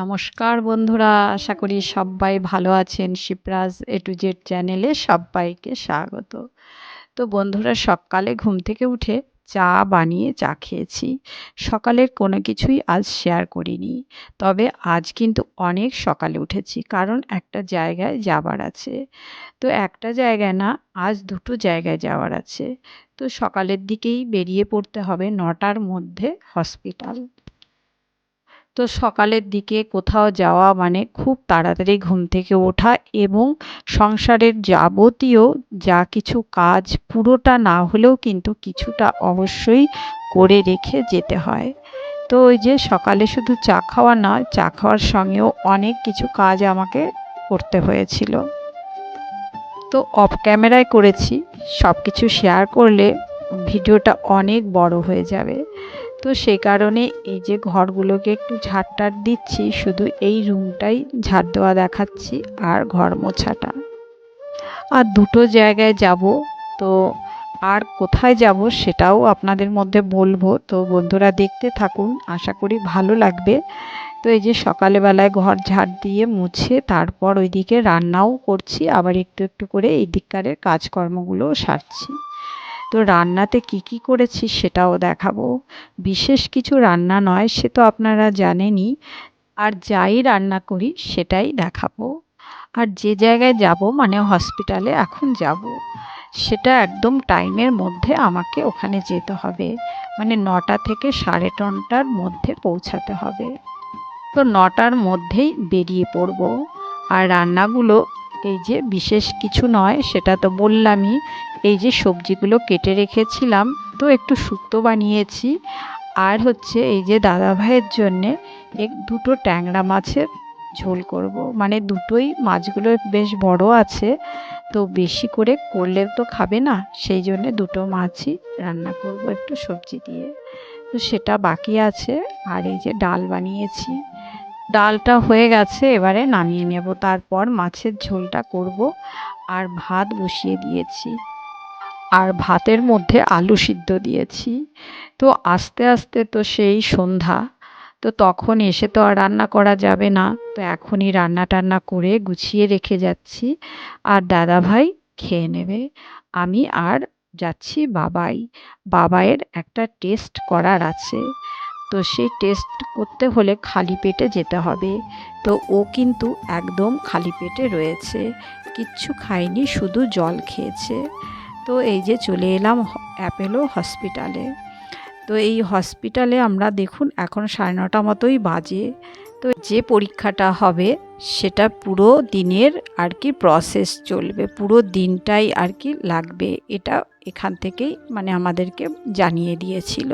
নমস্কার বন্ধুরা, আশা করি সবাই ভালো আছেন। শিবরাজ এ টু জেড চ্যানেলে সবাইকে স্বাগত। তো বন্ধুরা, সকালে ঘুম থেকে উঠে চা বানিয়ে চা খেয়েছি। সকালের কোনো কিছুই আজ শেয়ার করিনি। তবে আজ কিন্তু অনেক সকালে উঠেছি, কারণ একটা জায়গায় যাবার আছে। তো একটা জায়গায় না, আজ দুটো জায়গায় যাওয়ার আছে। তো সকালের দিকেই বেরিয়ে পড়তে হবে নটার মধ্যে হসপিটাল তো সকালের দিকে কোথাও যাওয়া মানে খুব তাড়াতাড়ি ঘুম থেকে ওঠা এবং সংসারের যাবতীয় যা কিছু কাজ পুরোটা না হলেও কিন্তু কিছুটা অবশ্যই করে রেখে যেতে হয়। তো ওই যে সকালে শুধু চা খাওয়া নয় চা খাওয়ার সঙ্গেও অনেক কিছু কাজ আমাকে করতে হয়েছিল। তো অফ ক্যামেরায় করেছি সব কিছু শেয়ার করলে ভিডিওটা অনেক বড় হয়ে যাবে। তো সে কারণে এই যে ঘরগুলোকে একটু ঝাড় ঝাড়টার দিচ্ছি, শুধু এই রুমটাই ঝাড় দেওয়া দেখাচ্ছি আর ঘর মোছাটা। আর দুটো জায়গায় যাব, তো আর কোথায় যাব সেটাও আপনাদের মধ্যে বলব। তো বন্ধুরা দেখতে থাকুন, আশা করি ভালো লাগবে। তো এই যে সকালবেলায় ঘর ঝাড় দিয়ে মুছে তারপর ওইদিকে রান্নাও করছি, আবার একটু একটু করে এই দিককারের কাজকর্মগুলোও সারছি। তো রান্নাতে কি কি করেছি সেটাও দেখাবো। বিশেষ কিছু রান্না নয়, সে তো আপনারা জানেনই। আর যাই রান্না করি সেটাই দেখাবো। আর যে জায়গায় যাব মানে হসপিটালে এখন যাব, সেটা একদম টাইমের মধ্যে আমাকে ওখানে যেতে হবে। মানে নটা থেকে সাড়ে নটার মধ্যে পৌঁছাতে হবে। তো নটার মধ্যেই বেরিয়ে পড়ব। আর রান্নাগুলো, এই যে বিশেষ কিছু নয়, সেটা তো বললামই এই যে সবজিগুলো কেটে রেখেছিলাম, তো একটু শুক্তো বানিয়েছি। আর হচ্ছে এই যে দাদা ভাইয়ের জন্যে এক দুটো ট্যাংরা মাছের ঝোল করব। মানে দুটোই মাছগুলো বেশ বড় আছে, তো বেশি করে করলে তো খাবে না, সেই জন্যে দুটো মাছই রান্না করব একটু সবজি দিয়ে। তো সেটা বাকি আছে, আর এই যে ডাল বানিয়েছি। ডালটা হয়ে গেছে, এবারে নামিয়ে নেব। তারপর মাছের ঝোলটা করব, আর ভাত বসিয়ে দিয়েছি। আর ভাতের মধ্যে আলু সিদ্ধ দিয়েছি। তো আস্তে আস্তে তো সেই সন্ধ্যা। তো তখন এসে তো আর রান্না করা যাবে না। তো এখনই রান্না টান্না করে গুছিয়ে রেখে যাচ্ছি। আর দাদা ভাই খেয়ে নেবে। আমি আর যাচ্ছি বাবাই। বাবাইয়ের একটা টেস্ট করার আছে। তো সেই টেস্ট করতে হলে খালি পেটে যেতে হবে। তো ও কিন্তু একদম খালি পেটে রয়েছে। কিচ্ছু খায়নি, শুধু জল খেয়েছে। তো এই যে চলে এলাম অ্যাপেলো হসপিটালে। তো এই হসপিটালে আমরা দেখুন এখন সাড়ে নটা মতোই বাজে। তো যে পরীক্ষাটা হবে সেটা পুরো দিনের আর কি প্রসেস চলবে, পুরো দিনটাই আর কি লাগবে এটা এখান থেকেই মানে আমাদেরকে জানিয়ে দিয়েছিল।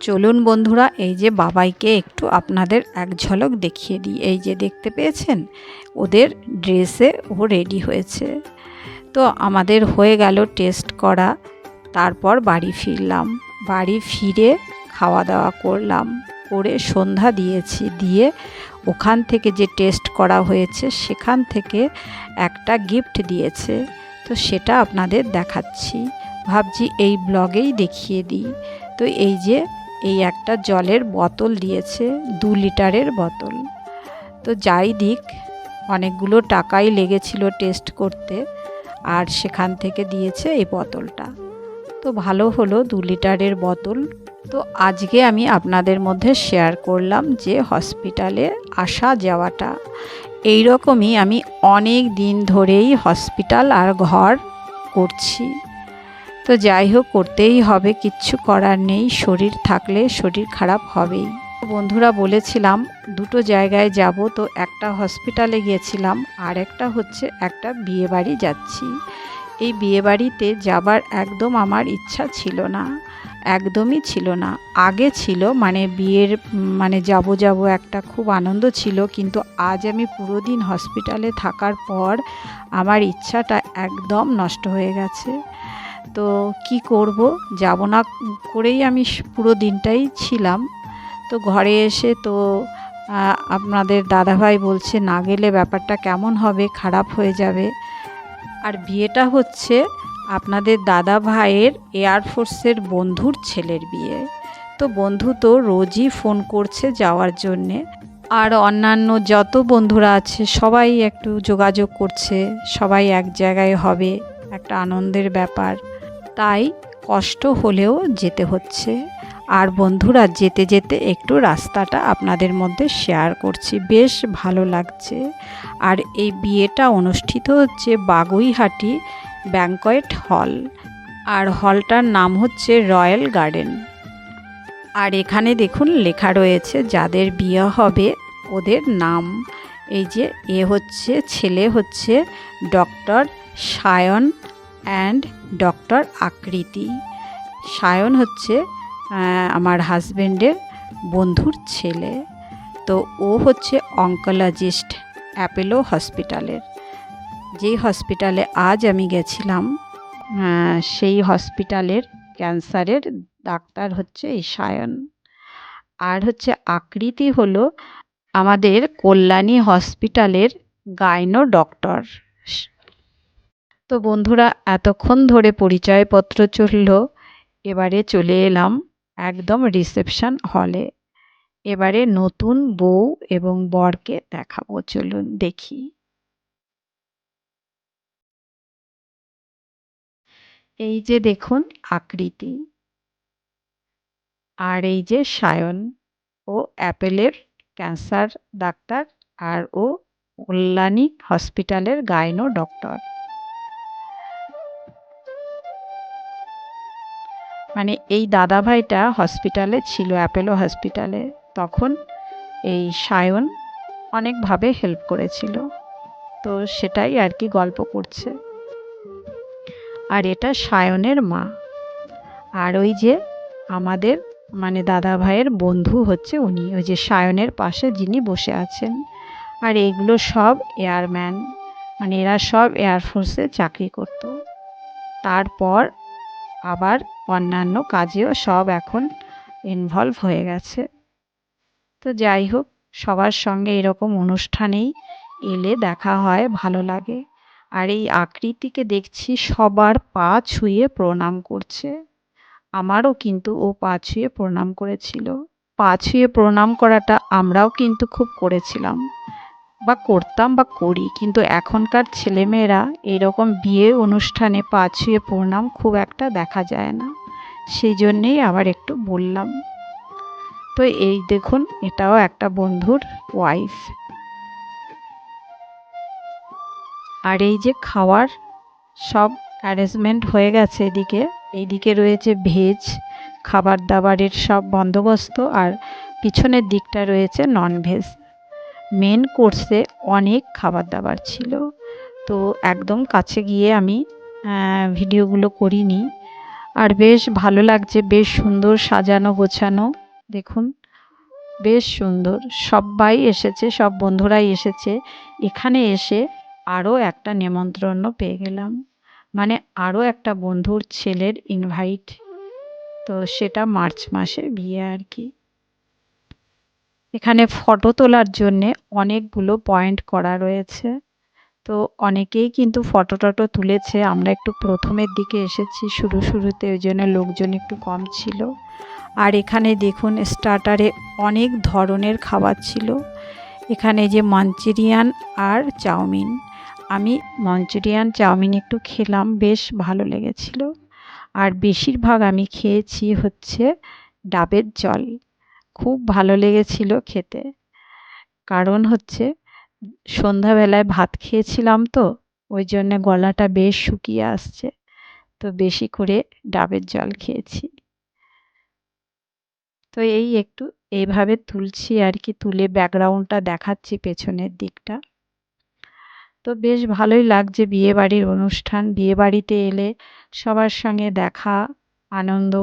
চলুন বন্ধুরা, এই যে বাবাইকে একটু আপনাদের এক ঝলক দেখিয়ে দিই। এই যে দেখতে পেয়েছেন? ওদের ড্রেসে ও রেডি হয়েছে। তো আমাদের হয়ে গেল টেস্ট করা। তারপর বাড়ি ফিরলাম। বাড়ি ফিরে খাওয়া দাওয়া করলাম। করে সন্ধ্যা দিয়েছি। দিয়ে ওখান থেকে যে টেস্ট করা হয়েছে, সেখান থেকে একটা গিফট দিয়েছে। তো সেটা আপনাদের দেখাচ্ছি। ভাবছি এই ব্লগেই দেখিয়ে দিই। তো এই যে, এই একটা জলের বোতল দিয়েছে, দু লিটারের বোতল। তো যাই দিক, অনেকগুলো টাকাই লেগেছিল টেস্ট করতে। আর সেখান থেকে দিয়েছে এই বোতলটা। তো ভালো হলো দু লিটারের বোতল। তো আজকে আমি আপনাদের মধ্যে শেয়ার করলাম যে হসপিটালে আসা যাওয়াটা। এই রকমই আমি অনেক দিন ধরেই হসপিটাল আর ঘর করছি। তো যাই হোক, করতেই হবে, কিচ্ছু করার নেই, শরীর থাকলে শরীর খারাপ হবেই। বন্ধুরা বলেছিলাম, দুটো জায়গায় যাব তো একটা হসপিটালে গিয়েছিলাম আর একটা হচ্ছে একটা বিয়েবাড়ি যাচ্ছি। এই বিয়েবাড়িতে যাবার একদম আমার ইচ্ছা ছিল না, একদমই ছিল না। আগে ছিল মানে বিয়ের মানে যাব যাব একটা খুব আনন্দ ছিল, কিন্তু আজ আমি পুরো দিন হসপিটালে থাকার পর আমার ইচ্ছাটা একদম নষ্ট হয়ে গেছে। তো কি করব? যাব না করেই আমি পুরো দিনটাই ছিলাম। তো ঘরে এসে তো আপনাদের দাদাভাই বলছে, না গেলে ব্যাপারটা কেমন হবে? খারাপ হয়ে যাবে। আর বিয়েটা হচ্ছে আপনাদের দাদা ভাইয়ের এয়ারফোর্সের বন্ধুর ছেলের বিয়ে। তো বন্ধু তো রোজই ফোন করছে যাওয়ার জন্যে। আর অন্যান্য যত বন্ধুরা আছে, সবাই একটু যোগাযোগ করছে, সবাই এক জায়গায় হবে, একটা আনন্দের ব্যাপার। তাই কষ্ট হলেও যেতে হচ্ছে। আর বন্ধুরা, যেতে যেতে একটু রাস্তাটা আপনাদের মধ্যে শেয়ার করছি। বেশ ভালো লাগছে। আর এই বিয়েটা অনুষ্ঠিত হচ্ছে বাগুইহাটি ব্যাঙ্কয়েট হল। আর হলটার নাম হচ্ছে রয়্যাল গার্ডেন। আর এখানে দেখুন, লেখা রয়েছে যাদের বিয়ে হবে ওদের নাম। এই যে, এ হচ্ছে, ছেলে হচ্ছে ডক্টর সায়ন অ্যান্ড ডক্টর আকৃতি। সায়ন হচ্ছে আমার হাজবেন্ডের বন্ধুর ছেলে। তো ও হচ্ছে অঙ্কোলজিস্ট অ্যাপেলো হসপিটালের। যেই হসপিটালে আজ আমি গেছিলাম সেই হসপিটালের ক্যান্সারের ডাক্তার হচ্ছে এই সায়ন। আর হচ্ছে আকৃতি হলো আমাদের কল্যাণী হসপিটালের গাইনো ডক্টর। তো বন্ধুরা, এতক্ষণ ধরে পরিচয়পত্র চলল, এবারে চলে এলাম একদম রিসেপশন হলে এবারে নতুন বউ এবং বরকে দেখাবো, চলুন দেখি। এই যে দেখুন আকৃতি। আর এই যে সায়ন, ও অ্যাপেলের ক্যান্সার ডাক্তার আর ও কল্যাণী হসপিটালের গাইনো ডক্টর মানে এই দাদা ভাইটা হসপিটালে ছিল, অ্যাপেলো হসপিটালে। তখন এই সায়ন অনেকভাবে হেল্প করেছিল। তো সেটাই আর কি গল্প করছে। আর এটা সায়নের মা। আর ওই যে আমাদের মানে দাদা ভাইয়ের বন্ধু হচ্ছে উনি, ওই যে সায়নের পাশে যিনি বসে আছেন। আর এগুলো সব এয়ারম্যান মানে এরা সব এয়ারফোর্সে চাকরি করত। তারপর আবার অন্যান্য কাজেও সব এখন ইনভলভ হয়ে গেছে। তো যাই হোক, সবার সঙ্গে এরকম অনুষ্ঠানেই এলে দেখা হয়, ভালো লাগে। আর এই আকৃতিকে দেখছি সবার পা ছুঁয়ে প্রণাম করছে। আমারও কিন্তু ও পা ছুঁয়ে প্রণাম করেছিল। পা ছুঁয়ে প্রণাম করাটা আমরাও কিন্তু খুব করেছিলাম। বা করতাম বা করি, কিন্তু এখনকার ছেলেমেয়েরা এরকম বিয়ে অনুষ্ঠানে পা ছুঁয়ে প্রণাম খুব একটা দেখা যায় না। সেই জন্যেই আবার একটু বললাম। তো এই দেখুন, এটাও একটা বন্ধুর ওয়াইফ আর এই যে খাওয়ার সব অ্যারেঞ্জমেন্ট হয়ে গেছে এদিকে। এইদিকে রয়েছে ভেজ খাবার দাবারের সব বন্দোবস্ত আর পিছনের দিকটা রয়েছে নন ভেজ মেন কোর্সে অনেক খাবার দাবার ছিল। তো একদম কাছে গিয়ে আমি ভিডিওগুলো করিনি। আর বেশ ভালো লাগছে, বেশ সুন্দর সাজানো, গোছানো। দেখুন, বেশ সুন্দর। সবাই এসেছে, সব বন্ধুরাই এসেছে। এখানে এসে আরও একটা নেমন্ত্রণ পেয়ে গেলাম। মানে আরও একটা বন্ধুর ছেলের ইনভাইট তো সেটা মার্চ মাসে বিয়ে আর কি। এখানে ফটো তোলার জন্যে অনেকগুলো পয়েন্ট করা রয়েছে। তো অনেকেই কিন্তু ফটো টটো তুলেছে। আমরা একটু প্রথমের দিকে এসেছি শুরু শুরুতে, ওই জন্য লোকজন একটু কম ছিল। আর এখানে দেখুন স্টার্টারে অনেক ধরনের খাবার ছিল। এখানে যে মাঞ্চুরিয়ান আর চাউমিন। আমি মাঞ্চুরিয়ান, চাউমিন একটু খেলাম, বেশ ভালো লেগেছিল। আর বেশিরভাগ আমি খেয়েছি হচ্ছে ডাবের জল। খুব ভালো লেগেছিল খেতে। কারণ হচ্ছে সন্ধ্যাবেলায় ভাত খেয়েছিলাম তো, ওই জন্যে গলাটা বেশ শুকিয়ে আসছে। তো বেশি করে ডাবের জল খেয়েছি। তো এই একটু এইভাবে তুলছি আর কি, তুলে ব্যাকগ্রাউন্ডটা দেখাচ্ছি পেছনের দিকটা। তো বেশ ভালোই লাগছে বিয়েবাড়ির অনুষ্ঠান। বিয়েবাড়িতে এলে সবার সঙ্গে দেখা, আনন্দ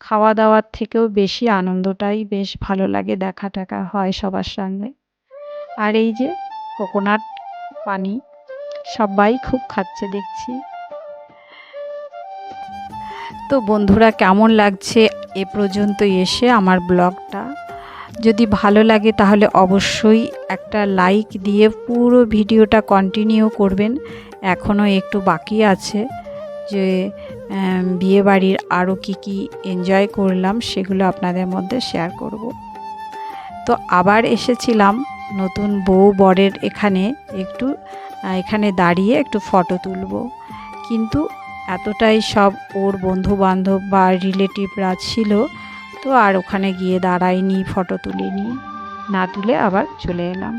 খাওয়া দাওয়ার থেকেও বেশি আনন্দটাই বেশ ভালো লাগে দেখা টাকা হয় সবার সঙ্গে। আর এই যে কোকোনাট পানি, সবাই খুব খাচ্ছে দেখছি। তো বন্ধুরা, কেমন লাগছে এ পর্যন্ত এসে আমার ব্লগটা? যদি ভালো লাগে তাহলে অবশ্যই একটা লাইক দিয়ে পুরো ভিডিওটা কন্টিনিউ করবেন। এখনও একটু বাকি আছে যে বিয়েবাড়ির আরও কি কি এনজয় করলাম সেগুলো আপনাদের মধ্যে শেয়ার করব। তো আবার এসেছিলাম নতুন বউ বরের এখানে একটু এখানে দাঁড়িয়ে একটু ফটো তুলব। কিন্তু এতটাই সব ওর বন্ধু বান্ধব বা রিলেটিভরা ছিল, তো আর ওখানে গিয়ে দাঁড়াইনি ফটো তুলিনি। না তুলে আবার চলে এলাম।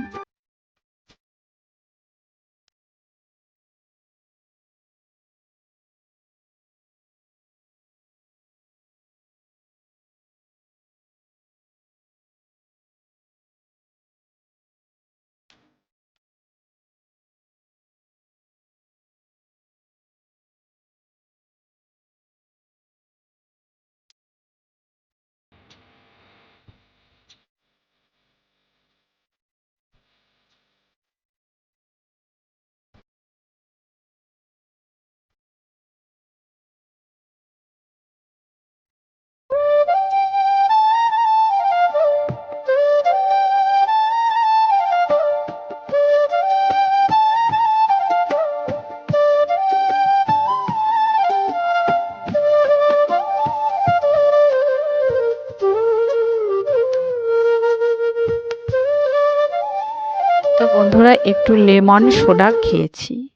বন্ধুরা, একটু লেমন সোডা খেয়েছি।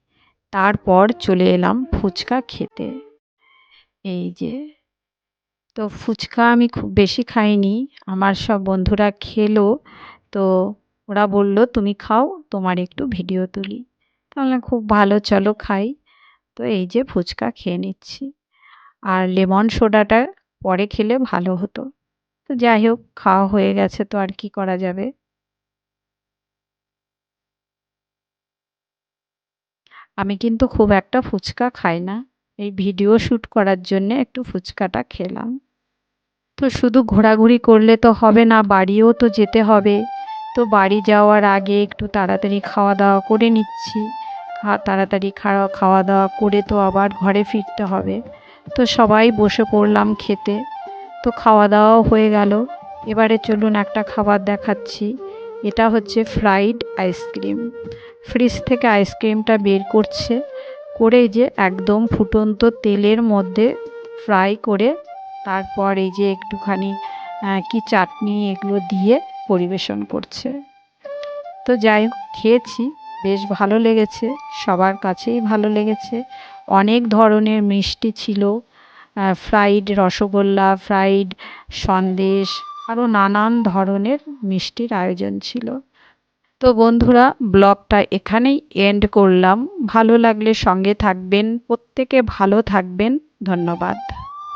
তারপর চলে এলাম ফুচকা খেতে। এই যে, তো ফুচকা আমি খুব বেশি খাইনি। আমার সব বন্ধুরা খেলো, তো ওরা বলল, তুমি খাও, তোমার একটু ভিডিও তুলি। তাহলে খুব ভালো, চলো খাই। তো এই যে ফুচকা খেয়ে নিচ্ছি। আর লেমন সোডাটা পরে খেলে ভালো হতো। তো যাই হোক, খাওয়া হয়ে গেছে, তো আর কি করা যাবে? আমি কিন্তু খুব একটা ফুচকা খাই না। এই ভিডিও শ্যুট করার জন্যে একটু ফুচকাটা খেলাম। তো শুধু ঘোরাঘুরি করলে তো হবে না, বাড়িও তো যেতে হবে। তো বাড়ি যাওয়ার আগে একটু তাড়াতাড়ি খাওয়া দাওয়া করে নিচ্ছি। তাড়াতাড়ি খাওয়া খাওয়া দাওয়া করে তো আবার ঘরে ফিরতে হবে। তো সবাই বসে পড়লাম খেতে। তো খাওয়া দাওয়াও হয়ে গেল। এবারে চলুন একটা খাবার দেখাচ্ছি। এটা হচ্ছে ফ্রাইড আইসক্রিম। ফ্রিজ থেকে আইসক্রিমটা বের করছে, করে যে একদম ফুটন্ত তেলের মধ্যে ফ্রাই করে তারপর এই যে একটুখানি কি চাটনি এগুলো দিয়ে পরিবেশন করছে। তো যাই হোক, খেয়েছি, বেশ ভালো লেগেছে, সবার কাছেই ভালো লেগেছে। অনেক ধরনের মিষ্টি ছিল ফ্রাইড রসগোল্লা, ফ্রাইড সন্দেশ, আরও নানান ধরনের মিষ্টির আয়োজন ছিল। তো বন্ধুরা ব্লগটা এখানেই এন্ড করলাম। ভালো লাগলে সঙ্গে থাকবেন প্রত্যেকে ভালো থাকবেন। ধন্যবাদ।